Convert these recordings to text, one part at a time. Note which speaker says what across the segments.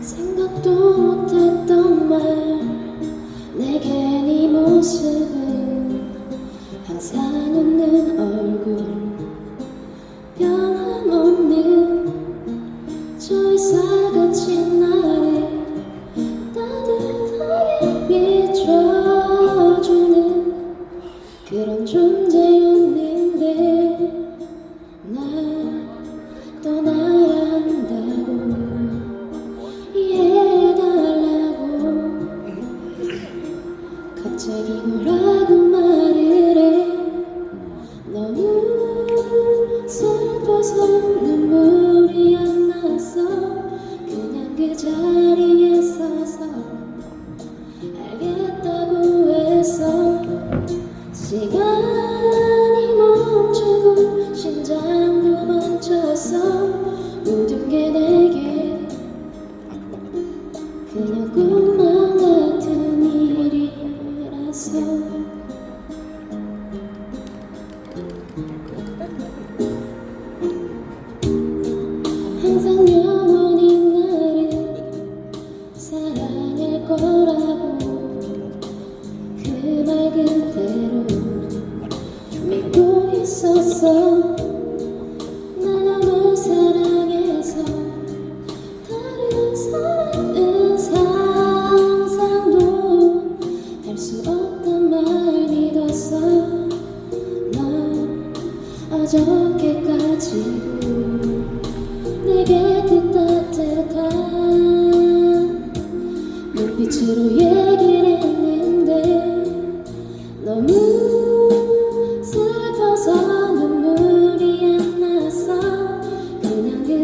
Speaker 1: 생각도 못했던 말 내게 네 모습은 자리에 서서 알겠다고 했어 시간이 멈추고 심장도 멈췄어 거라고. 그 말 그대로 믿고 있었어. 난 너무 사랑해서 다른 사람은 상상도 할 수 없단 말 믿었어. 넌 어저께까지도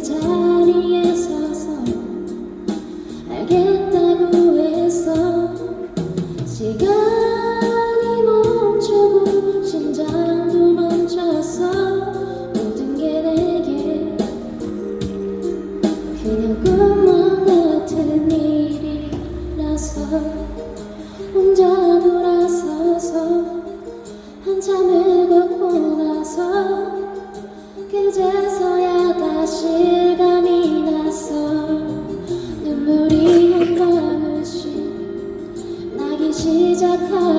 Speaker 1: 자리에 서서 알겠다고 했어. 시간이 멈추고 심장도 멈췄어. 모든 게 내게 그냥 꿈만 같은 일이라서. 혼자 돌아서서 한참을 걷 시